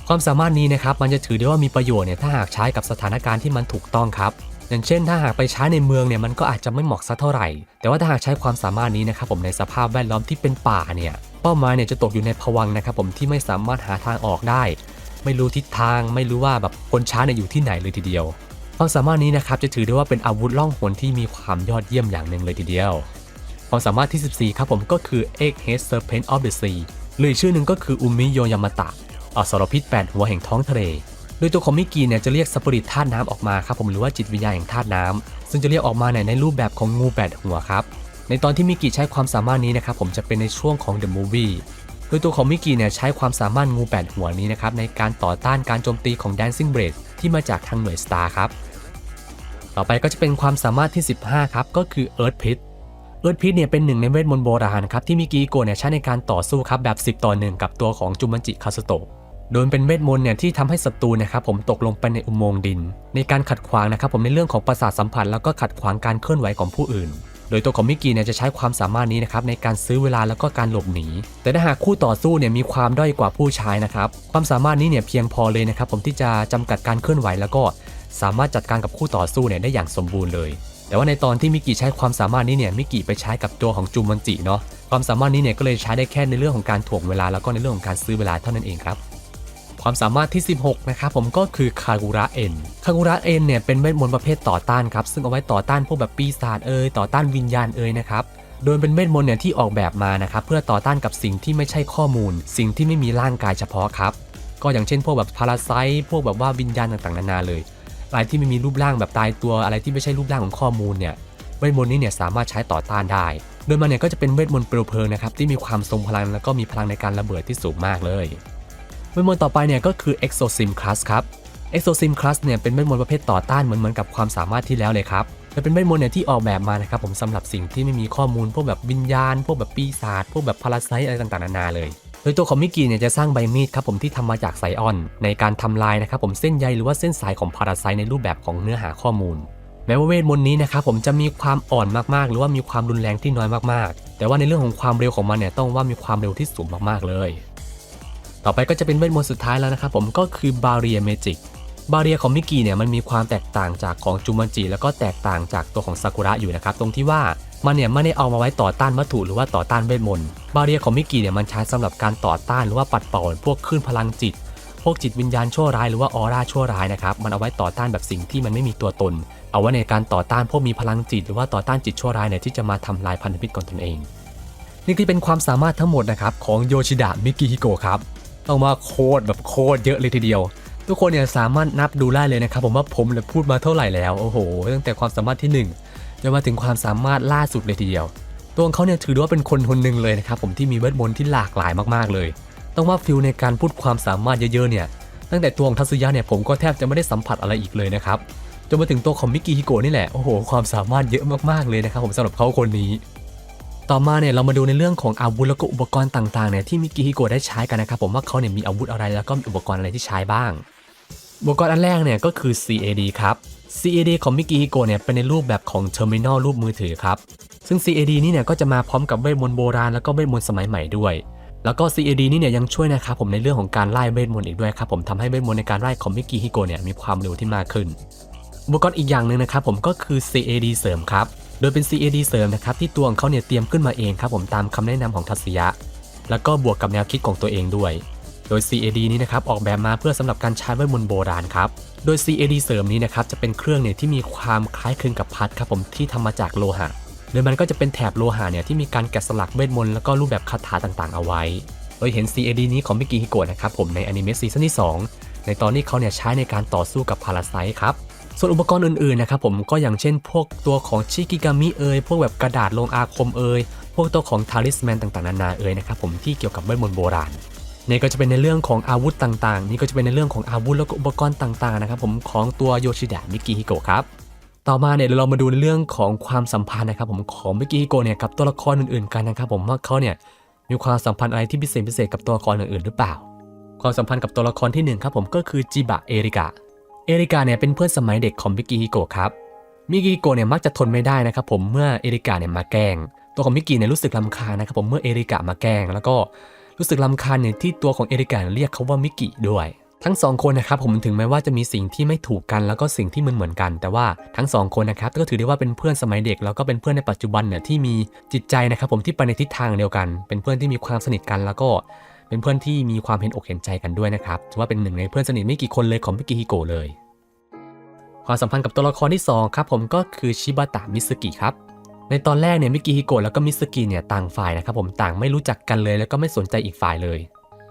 ความสามารถนี้นะครับมันจะถือได้ว่ามีประโยชน์เนี่ยถ้าหากใช้กับสถานการณ์ที่มันถูกต้องครับ อย่างเช่น ถ้าหากไปใช้ในเมืองเนี่ยมันก็อาจจะไม่เหมาะสักเท่าไหร่ แต่ว่าถ้าหากใช้ความสามารถนี้นะครับผมในสภาพแวดล้อมที่เป็นป่าเนี่ยเป้าหมายเนี่ยจะตกอยู่ในภวังนะครับผมที่ไม่สามารถหาทางออกได้ ไม่รู้ทิศทาง ไม่รู้ว่าแบบคนช้าเนี่ยอยู่ที่ไหนเลยทีเดียวความสามารถนี้นะครับจะถือได้ว่าเป็นอาวุธล่องหนที่มีความยอดเยี่ยมอย่างหนึ่งเลยทีเดียว ความสามารถที่ 14 ครับผมก็คือ Egghead Serpent of the Sea หรือชื่อหนึ่งก็คืออุมิโยยามาตะ อสรพิษ8หัวแห่งท้องทะเล โดยตัวของมิกิเนี่ยจะเรียกสปิริตธาตุน้ำออกมาครับผมหรือว่าจิตวิญญาณแห่งธาตุน้ำซึ่งจะเรียกออกมาเนี่ยในรูปแบบของงูแปดหัวครับในตอนที่มิกิใช้ความสามารถนี้นะครับผมจะเป็นในช่วงของ The Movie โดยตัวของมิกิเนี่ยใช้ความสามารถงูแปดหัวนี้นะครับในการต่อต้านการโจมตีของ Dancing Blade ที่มาจากทางหน่วย Star ครับต่อไปก็จะเป็นความสามารถที่ 15 ครับก็คือ Earth Pit Earth Pit เนี่ยเป็นหนึ่งในเวทมนต์โบราณครับที่มิกิโกะเนี่ยใช้ในการต่อสู้ครับแบบ 10 ต่อ 1 กับตัวของจุมันจิคาสโตะ โดยเป็นเวทมนต์เนี่ยที่ทำให้ศัตรูนะครับผมตกลงไปในอุโมงค์ดิน ในการขัดขวางนะครับผมในเรื่องของประสาทสัมผัสแล้วก็ขัดขวางการเคลื่อนไหวของผู้อื่น โดยตัวของมิกกี้เนี่ยจะใช้ความสามารถนี้นะครับในการซื้อเวลาแล้วก็การหลบหนี แต่ถ้าหากคู่ต่อสู้เนี่ยมีความด้อยกว่าผู้ใช้นะครับความสามารถนี้เนี่ยเพียงพอเลยนะครับผมที่จะจำกัดการเคลื่อนไหวแล้วก็สามารถจัดการกับคู่ต่อสู้เนี่ยได้อย่างสมบูรณ์เลย แต่ว่าในตอนที่มิกกี้ใช้ความสามารถนี้เนี่ยมิกกี้ไปใช้กับตัวของจูมันจิเนาะความสามารถนี้เนี่ยก็เลยใช้ได้แค่ในเรื่องของการถ่วงเวลาแล้วก็ในเรื่องของการซื้อเวลาเท่านั้นเองครับ ความสามารถที่ 16 นะครับผมก็คือคากุระเอ็นคากุระเอ็นเนี่ยเป็นเวทมนต์ประเภทต่อต้านครับ ซึ่งเอาไว้ต่อต้านพวกแบบปีศาจเอ่ยต่อต้านวิญญาณเอ่ยนะครับโดยเป็นเวทมนต์เนี่ยที่ออกแบบมานะครับเพื่อต่อต้านกับสิ่งที่ไม่ใช่ข้อมูล สิ่งที่ไม่มีร่างกายเฉพาะครับ ก็อย่างเช่นพวกแบบพาราไซต์พวกแบบว่าวิญญาณต่างๆนานาเลยอะไรที่ไม่มีรูปร่างแบบตายตัวอะไรที่ไม่ใช่รูปร่างของข้อมูลเนี่ยเวทมนต์นี้เนี่ยสามารถใช้ต่อต้านได้ โดยมันเนี่ยก็จะเป็นเวทมนต์เปลวเพลิงนะครับที่มีความทรงพลังแล้วก็มีพลังในการระเบิดที่สูงมากเลย เวทมนต์ต่อไปเนี่ยก็คือ Exosim Class ครับ Exosim Class เนี่ยเป็นเวทมนต์ประเภทต่อต้านเหมือนเหมือนกับความสามารถที่แล้วเลยครับและเป็นเวทมนต์เนี่ยที่ออกแบบมานะครับผมสำหรับสิ่งที่ไม่มีข้อมูลพวกแบบวิญญาณ พวกแบบปีศาจพวกแบบพาราไซต์อะไรต่างๆนานาเลยโดยตัวของมิกกี้เนี่ยจะสร้างใบมีดครับผมที่ทำมาจากไซออน ในการทำลายนะครับผมเส้นใยหรือว่าเส้นสายของพาราไซต์ในรูปแบบของเนื้อหาข้อมูล แม้ว่าเวทมนต์นี้นะครับผมจะมีความอ่อนมากๆ หรือว่ามีความรุนแรงที่น้อยมากๆ แต่ว่าในเรื่องของความเร็วของมันเนี่ยต้องว่ามีความเร็วที่สูงมากๆเลย ต่อไปก็จะเป็นเวทมนต์สุดท้ายแล้วนะครับผมก็คือบาเรียเมจิกบาเรียของมิกกี้เนี่ยมันมีความแตกต่างจากของจูมันจิแล้วก็แตกต่างจากตัวของซากุระอยู่นะครับตรงที่ว่ามันเนี่ยไม่ได้เอามาไว้ต่อต้านวัตถุหรือว่าต่อต้านเวทมนต์บาเรียของมิกกี้เนี่ยมันใช้สำหรับการต่อต้านหรือว่าปัดเป่าพวกคลื่นพลังจิต พวกจิตวิญญาณชั่วร้ายหรือว่าออร่าชั่วร้ายนะครับมันเอาไว้ต่อต้านแบบสิ่งที่มันไม่มีตัวตน เอาไว้ในการต่อต้านพวกมีพลังจิต หรือว่าต่อต้านจิตชั่วร้ายเนี่ยที่จะมาทำลายพันธมิตรของตนเอง นี่คือเป็นความสามารถทั้งหมดนะครับของโยชิดะมิกิฮิโกะครับ ต้องมาโคตรแบบโคตรเยอะเลยทีเดียว ทุกคนเนี่ยสามารถนับดูได้เลยนะครับ ผมว่าผมเนี่ยพูดมาเท่าไหร่แล้วโอ้โหตั้งแต่ความสามารถที่ 1จนมาถึงความสามารถล่าสุดเลยทีเดียว ตัวเขาเนี่ยถือว่าเป็นคนคนหนึ่งเลยนะครับผมที่มีเวทมนต์ที่หลากหลายมากๆเลย ต้องว่าฟิลในการพูดความสามารถเยอะๆเนี่ยตั้งแต่ตัวของทัตสึยะเนี่ยผมก็แทบจะไม่ได้สัมผัสอะไรอีกเลยนะครับจนมาถึงตัวของมิกิฮิโกะนี่แหละโอ้โหความสามารถเยอะมากๆเลยนะครับผมสำหรับเขาคนนี้ ต่อมาเนี่ยเรามาดูในเรื่องของอาวุธแล้วก็อุปกรณ์ต่างๆเนี่ยที่มิกิฮิโกะได้ใช้กันนะครับผมว่าเขาเนี่ยมีอาวุธอะไรแล้วก็มีอุปกรณ์อะไรที่ใช้บ้าง อุปกรณ์อันแรกเนี่ยก็คือ CAD ครับ CAD ของมิกิฮิโกะเนี่ยเป็นในรูปแบบของเทอร์มินอลรูปมือถือครับ ซึ่ง CAD นี่เนี่ยก็จะมาพร้อมกับเวทมนต์โบราณแล้วก็เวทมนต์สมัยใหม่ด้วยแล้วก็ CAD นี่เนี่ยยังช่วยนะครับผมในเรื่องของการไล่เวทมนต์อีกด้วยครับผมทำให้เวทมนต์ในการไล่ของมิกิฮิโกะเนี่ยมีความเร็วที่มากขึ้น อุปกรณ์อีกอย่างหนึ่งนะครับผมก็คือ CAD เสริมครับโดยเป็น CAD เสริมนะครับที่ตัวของเขาเนี่ยเตรียมขึ้นมาเองครับผมตามคำแนะนำของทัศยะ แล้วก็บวกกับแนวคิดของตัวเองด้วย โดย CAD นี้นะครับออกแบบมาเพื่อสำหรับการใช้เวทมนต์โบราณครับ โดย CAD เสริมนี้นะครับจะเป็นเครื่องเนี่ยที่มีความคล้ายคลึงกับพัดครับผมที่ทำมาจากโลหะโดยมันก็จะเป็นแถบโลหะเนี่ยที่มีการแกะสลักเวทมนต์แล้วก็รูปแบบคาถาต่างๆ เอาไว้ โดยเห็น CAD นี้ของมิกิฮิโกะนะครับผมในอนิเมะซีซั่นที่2ในตอนที่เขาเนี่ยใช้ในการต่อสู้กับพาราไซครับ ส่วนอุปกรณ์อื่นๆนะครับผมก็อย่างเช่นพวกตัวของชิกิกามิเอยพวกแบบกระดาษลงอาคมเอยพวกตัวของทาริสแมนต่างๆนานาเอยนะครับผมที่เกี่ยวกับเวทมนต์โบราณนี่ก็จะเป็นในเรื่องของอาวุธต่างๆ นี่ก็จะเป็นในเรื่องของอาวุธแล้วก็อุปกรณ์ต่างๆนะครับผมของตัวโยชิดะมิกิฮิโกะครับต่อมาเนี่ยเรามาดูในเรื่องของความสัมพันธ์นะครับผมของมิกิฮิโกะเนี่ยกับตัวละครอื่นๆกันนะครับผมว่าเขาเนี่ยมีความสัมพันธ์อะไรที่พิเศษพิเศษกับตัวละครอื่นๆหรือเปล่า ความสัมพันธ์กับตัวละครที่หนึ่งครับผมก็คือจิบะเอริกะ เอริกาเนี่ยเป็นเพื่อนสมัยเด็กของมิกิฮิโกะครับ มิกิฮิโกะเนี่ยมักจะทนไม่ได้นะครับผมเมื่อเอริกาเนี่ยมาแกล้ง ตัวของมิกิเนี่ยรู้สึกลำคาญนะครับผมเมื่อเอริกามาแกล้ง แล้วก็รู้สึกลำคาญเนี่ยที่ตัวของเอริกาเรียกเขาว่ามิกิด้วย ทั้งสองคนนะครับผมถึงแม้ว่าจะมีสิ่งที่ไม่ถูกกันแล้วก็สิ่งที่เหมือนเหมือนกัน แต่ว่าทั้งสองคนนะครับก็ถือได้ว่าเป็นเพื่อนสมัยเด็ก แล้วก็เป็นเพื่อนในปัจจุบันเนี่ยที่มีจิตใจนะครับผมที่ไปในทิศทางเดียวกัน เป็นเพื่อนที่มีความสนิทกันแล้วก็ เป็นเพื่อนที่มีความเห็นอกเห็นใจกันด้วยนะครับถือว่าเป็นหนึ่งในเพื่อนสนิทไม่กี่คนเลยของมิกิฮิโกะเลย ความสัมพันธ์กับตัวละครที่ 2 ครับผมก็คือชิบะตะมิสกิครับในตอนแรกเนี่ยมิกิฮิโกะแล้วก็มิสกิเนี่ยต่างฝ่ายนะครับผมต่างไม่รู้จักกันเลยแล้วก็ไม่สนใจอีกฝ่ายเลย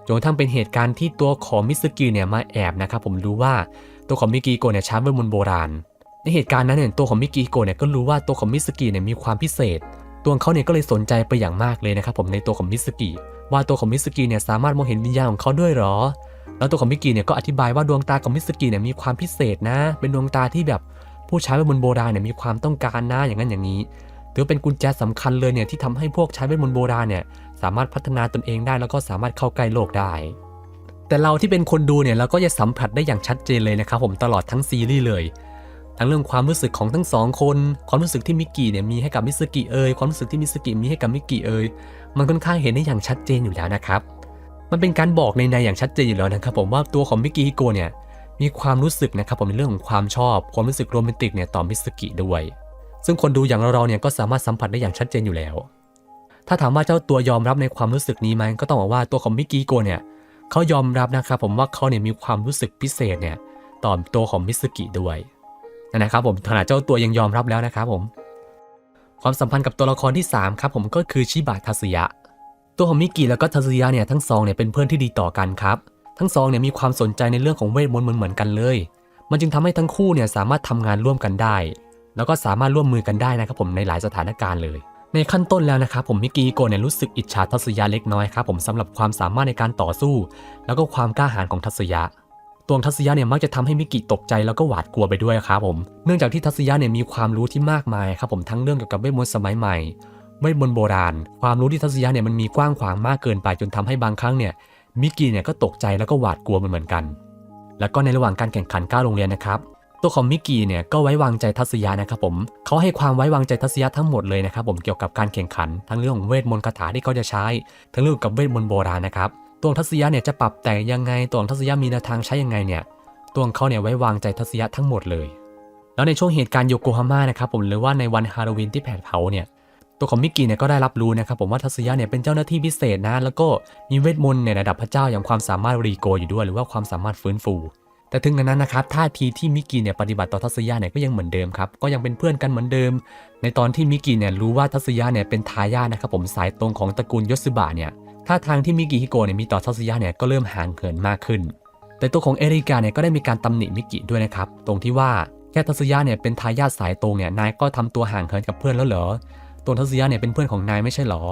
จนกระทั่งเป็นเหตุการณ์ที่ตัวของมิสกิเนี่ยมาแอบนะครับผมรู้ว่าตัวของมิกิโกะเนี่ยช้เวทมนต์โบราณ ในเหตุการณ์นั้นเนี่ยตัวของมิกิโกะเนี่ยก็รู้ว่าตัวของมิสกิเนี่ยมีความพิเศษ ตัวเขาเนี่ยก็เลยสนใจไปอย่างมากเลยนะครับผมในตัวของมิสกิว่าตัวของมิสกิเนี่ยสามารถมองเห็นวิญญาณของเขาด้วยหรอ แล้วตัวของมิกิเนี่ยก็อธิบายว่าดวงตาของมิสกิเนี่ยมีความพิเศษนะ เป็นดวงตาที่แบบผู้ใช้เวทมนต์โบราณเนี่ยมีความต้องการนะอย่างนั้นอย่างนี้ถือว่าเป็นกุญแจสำคัญเลยเนี่ยที่ทำให้พวกใช้เวทมนต์โบราณเนี่ยสามารถพัฒนาตนเองได้แล้วก็สามารถเข้าใกล้โลกได้ แต่เราที่เป็นคนดูเนี่ยเราก็จะสัมผัสได้อย่างชัดเจนเลยนะครับผมตลอดทั้งซีรีส์เลย ทั้งเรื่องความรู้สึกของทั้งสองคน ความรู้สึกที่มิกกี้เนี่ยมีให้กับมิสกิเอยความรู้สึกที่มิสกิมีให้กับมิกกี้เอยมันค่อนข้างเห็นได้อย่างชัดเจนอยู่แล้วนะครับ มันเป็นการบอกในในอย่างชัดเจนอยู่แล้วนะครับผมว่าตัวของมิกกี้ฮิโกะเนี่ยมีความรู้สึกนะครับผมในเรื่องของความชอบ ความรู้สึกโรแมนติกเนี่ยต่อมิสกิด้วย ซึ่งคนดูอย่างเราๆเนี่ยก็สามารถสัมผัสได้อย่างชัดเจนอยู่แล้ว ถ้าถามว่าเจ้าตัวยอมรับในความรู้สึกนี้ไหมก็ต้องบอกว่าตัวของมิกกี้ฮิโกเนี่ยเขายอมรับนะครับผมว่าเขาเนี่ยมีความรู้สึกพิเศษเนี่ยต่อตัวของมิสกิด้วย นะครับผมขนาดเจ้าตัวยังยอมรับแล้วนะครับผม ความสัมพันธ์กับตัวละครที่ 3 ครับผมก็คือชิบะทัสยะ ตัวของมิกิแล้วก็ทัสยะเนี่ยทั้งสองเนี่ยเป็นเพื่อนที่ดีต่อกันครับ ทั้งสองเนี่ยมีความสนใจในเรื่องของเวทมนต์เหมือนกันเลย มันจึงทำให้ทั้งคู่เนี่ยสามารถทำงานร่วมกันได้ แล้วก็สามารถร่วมมือกันได้นะครับผมในหลายสถานการณ์เลยในขั้นต้นแล้วนะครับผมมิกิโกเนี่ยรู้สึกอิจฉาทัสยะเล็กน้อยครับผมสำหรับความสามารถในการต่อสู้ แล้วก็ความกล้าหาญของทัสยะ ตัวทัศยะเนี่ยมักจะทำให้มิกิตกใจแล้วก็หวาดกลัวไปด้วยครับผม เนื่องจากที่ทัศยะเนี่ยมีความรู้ที่มากมายครับผมทั้งเรื่องเกี่ยวกับเวทมนต์สมัยใหม่เวทมนต์โบราณ ความรู้ที่ทัศยะเนี่ยมันมีกว้างขวางมากเกินไปจนทำให้บางครั้งเนี่ยมิกิเนี่ยก็ตกใจแล้วก็หวาดกลัวเหมือนกัน แล้วก็ในระหว่างการแข่งขันก้าวโรงเรียนนะครับตัวของมิกิเนี่ยก็ไว้วางใจทัศยะนะครับผมเขาให้ความไว้วางใจทัศยะทั้งหมดเลยนะครับผมเกี่ยวกับการแข่งขันทั้งเรื่องของเวทมนต์คาถาที่เขาจะใช้ ทั้งเรื่องกับเวทมนต์โบราณนะครับ ตัวงทัศยะเนี่ยจะปรับแต่งยังไงตัวงทัศยะมีแนวทางใช้ยังไงเนี่ยตัวของเขาเนี่ยไว้วางใจทัศยะทั้งหมดเลย แล้วในช่วงเหตุการณ์โยโกฮาม่านะครับผมหรือว่าในวันฮาโลวีนที่แผดเผาเนี่ยตัวของมิกกี้เนี่ยก็ได้รับรู้นะครับผมว่าทัศยะเนี่ยเป็นเจ้าหน้าที่พิเศษนะแล้วก็มีเวทมนต์ในระดับพระเจ้าอย่างความสามารถรีโกอยู่ด้วยหรือว่าความสามารถฟื้นฟู แต่ถึงอย่างนั้นนะครับท่าทีที่มิกกี้เนี่ยปฏิบัติต่อทัศยะเนี่ยก็ยังเหมือนเดิมครับก็ยังเป็นเพื่อนกันเหมือนเดิม ในตอนที่มิกกี้เนี่ยรู้ว่าทัศยะเนี่ยเป็นทายาทนะครับผมสายตรงของตระกูลยศบะเนี่ย ท่าทางที่มิกกี้ฮิโกะเนี่ยมีต่อทัศยะเนี่ยก็เริ่มห่างเหินมากขึ้น แต่ตัวของเอริกาเนี่ยก็ได้มีการตำหนิมิกิด้วยนะครับ ตรงที่ว่าแค่ทัศยะเนี่ยเป็นทายาทสายตรงเนี่ยนายก็ทำตัวห่างเหินกับเพื่อนแล้วเหรอ ตัวทัศยะเนี่ยเป็นเพื่อนของนายไม่ใช่เหรอ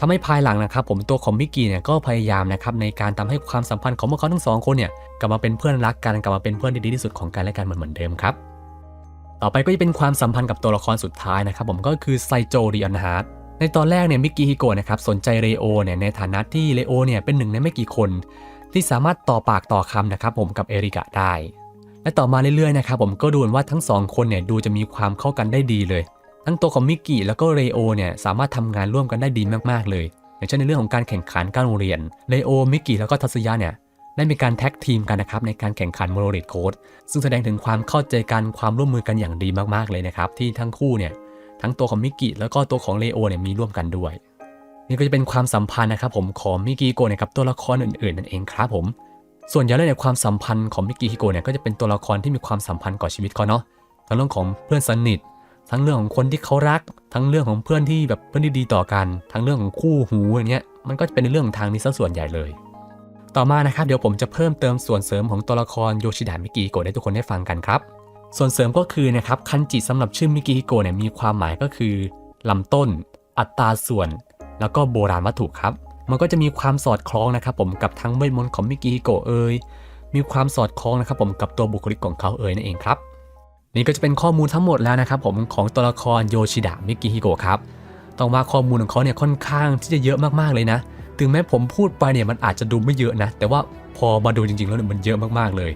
ทำให้ภายหลังนะครับผมตัวของมิกิเนี่ยก็พยายามนะครับในการทำให้ความสัมพันธ์ของพวกเขาทั้งสองคนเนี่ยกลับมาเป็นเพื่อนรักกันกลับมาเป็นเพื่อนที่ดีที่สุดของกันและกันเหมือนเหมือนเดิมครับ ต่อไปก็จะเป็นความสัมพันธ์กับตัวละครสุดท้ายนะครับผมก็คือไซโจริอันฮาร์ด ในตอนแรกเนี่ยมิกกี้ฮิโกะนะครับสนใจเรโอเนี่ยในฐานะที่เรโอเนี่ยเป็นหนึ่งในไม่กี่คน ที่สามารถต่อปากต่อคำนะครับผมกับเอริกะได้ และต่อมาเรื่อยๆนะครับผมก็ดูนว่าทั้งสองคนเนี่ยดูจะมีความเข้ากันได้ดีเลย ทั้งตัวของมิกกี้แล้วก็เรโอเนี่ยสามารถทำงานร่วมกันได้ดีมากๆเลยอย่างเช่นในเรื่องของการแข่งขันการโรงเรียนเรโอ มิกกี้ แล้วก็ทัศยะเนี่ยได้มีการแท็กทีมกันนะครับในการแข่งขันโมโรริดโค้ดซึ่งแสดงถึงความเข้าใจกันความร่วมมือกันอย่างดีมากๆเลยนะครับที่ทั้งคู่เนี่ย ทั้งตัวของมิกกี้แล้วก็ตัวของเรโอเนี่ยมีร่วมกันด้วย นี่ก็จะเป็นความสัมพันธ์นะครับผมของมิกิโกะเนี่ยกับตัวละครอื่นๆนั่นเองครับผมส่วนใหญ่แล้วเนี่ยความสัมพันธ์ของมิกิฮิโกะเนี่ยก็จะเป็นตัวละครที่มีความสัมพันธ์ก่อชีวิตเขาเนาะทั้งเรื่องของเพื่อนสนิท ทั้งเรื่องของคนที่เขารัก ทั้งเรื่องของเพื่อนที่แบบเพื่อนที่ดีต่อกัน ทั้งเรื่องของคู่หูอย่างเงี้ยมันก็จะเป็นในเรื่องของทางนี้ซะส่วนใหญ่เลย ต่อมานะครับเดี๋ยวผมจะเพิ่มเติมส่วนเสริมของตัวละครโยชิดะมิกิโกะให้ทุกคนได้ฟังกันครับ ส่วนเสริมก็คือนะครับคันจิสำหรับชื่อมิกิฮิโกะเนี่ยมีความหมายก็คือลำต้น อัตราส่วน แล้วก็โบราณวัตถุครับ มันก็จะมีความสอดคล้องนะครับผมกับทั้งเวทมนต์ของมิกิฮิโกะเอ่ยมีความสอดคล้องนะครับผมกับตัวบุคลิกของเขาเอ่ยนั่นเองครับ นี่ก็จะเป็นข้อมูลทั้งหมดแล้วนะครับผมของตัวละครโยชิดะมิกิฮิโกะครับต้องว่าข้อมูลของเขาเนี่ยค่อนข้างที่จะเยอะมากๆเลยนะ ถึงแม้ผมพูดไปเนี่ยมันอาจจะดูไม่เยอะนะ แต่ว่าพอมาดูจริงๆแล้วเนี่ยมันเยอะมากๆเลย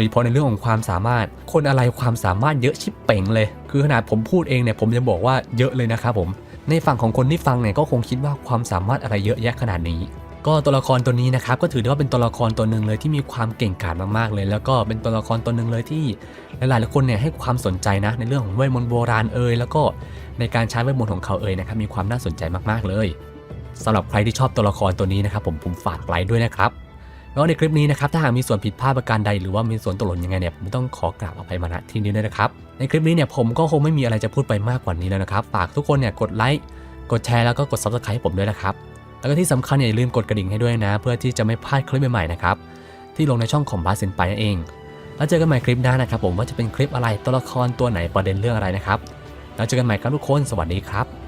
ยเฉพาะในเรื่องของความสามารถ คนอะไรความสามารถเยอะชิบเป่งเลย คือขนาดผมพูดเองเนี่ยผมยังบอกว่าเยอะเลยนะครับผม ในฝั่งของคนที่ฟังเนี่ยก็คงคิดว่าความสามารถอะไรเยอะแยะขนาดนี้ ก็ตัวละครตัวนี้นะครับก็ถือได้ว่าเป็นตัวละครตัวหนึ่งเลยที่มีความเก่งกาจมากๆเลย แล้วก็เป็นตัวละครตัวหนึ่งเลยที่หลายๆคนเนี่ยให้ความสนใจนะในเรื่องของเวทมนต์โบราณเอ่ยแล้วก็ในการใช้เวทมนต์ของเขาเอ่ยนะครับมีความน่าสนใจมากๆเลยสำหรับใครที่ชอบตัวละครตัวนี้นะครับผมผมฝากไลค์ด้วยนะครับ แล้วในคลิปนี้นะครับถ้าหากมีส่วนผิดพลาดประการใดหรือว่ามีส่วนตกหล่นยังไงเนี่ยผมต้องขอกราบอภัยมาณที่นี้ด้วยนะครับในคลิปนี้เนี่ยผมก็คงไม่มีอะไรจะพูดไปมากกว่านี้แล้วนะครับฝากทุกคนเนี่ยกดไลค์กดแชร์แล้วก็กด subscribe ให้ผมด้วยนะครับแล้วก็ที่สำคัญอย่าลืมกดกระดิ่งให้ด้วยนะ เพื่อที่จะไม่พลาดคลิปใหม่ๆนะครับที่ลงในช่องของบาสเซนไปนั่นเอง แล้วเจอกันใหม่คลิปหน้านะครับผมว่าจะเป็นคลิปอะไรตัวละครตัวไหนประเด็นเรื่องอะไรนะครับแล้วเจอกันใหม่ครับทุกคนสวัสดีครับ